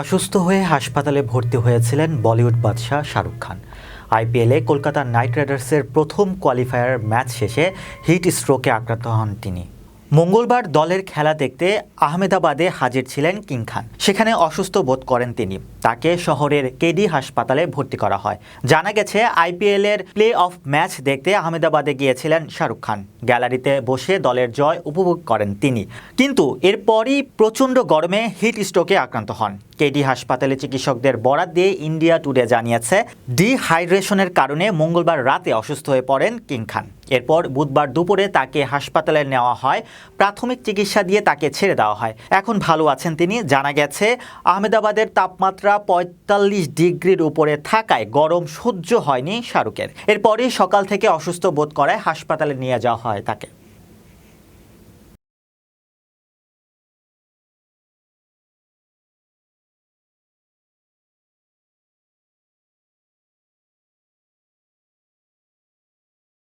অসুস্থ হয়ে হাসপাতালে ভর্তি হয়েছিলেন বলিউড বাদশাহ শাহরুখ খান। আইপিএলে কলকাতা নাইট রাইডার্সের প্রথম কোয়ালিফায়ার ম্যাচ শেষে হিট স্ট্রোকে আক্রান্ত হন তিনি। মঙ্গলবার দলের খেলা দেখতে আহমেদাবাদে হাজির ছিলেন কিং খান। সেখানে অসুস্থ বোধ করেন তিনি। তাকে শহরের কেডি হাসপাতালে ভর্তি করা হয়। জানা গেছে, আইপিএলের প্লে অফ ম্যাচ দেখতে আহমেদাবাদে গিয়েছিলেন শাহরুখ খান। গ্যালারিতে বসে দলের জয় উপভোগ করেন তিনি। কিন্তু এরপরই প্রচণ্ড গরমে হিট স্ট্রোকে আক্রান্ত হন। কেডি হাসপাতালে চিকিৎসকদের বরাত দিয়ে ইন্ডিয়া টুডে জানিয়েছে, ডিহাইড্রেশনের কারণে মঙ্গলবার রাতে অসুস্থ হয়ে পড়েন কিং খান। এরপর বুধবার দুপুরে তাকে হাসপাতালে নেওয়া হয়, প্রাথমিক চিকিৎসা দিয়ে তাকে ছেড়ে দেওয়া হয়। এখন ভালো আছেন তিনি। জানা গেছে, আহমেদাবাদের তাপমাত্রা পঁয়তাল্লিশ ডিগ্রির উপরে থাকায় গরম সহ্য হয়নি শাহরুখের। এরপরই সকাল থেকে অসুস্থ বোধ করায় হাসপাতালে নিয়ে যাওয়া হয় তাকে।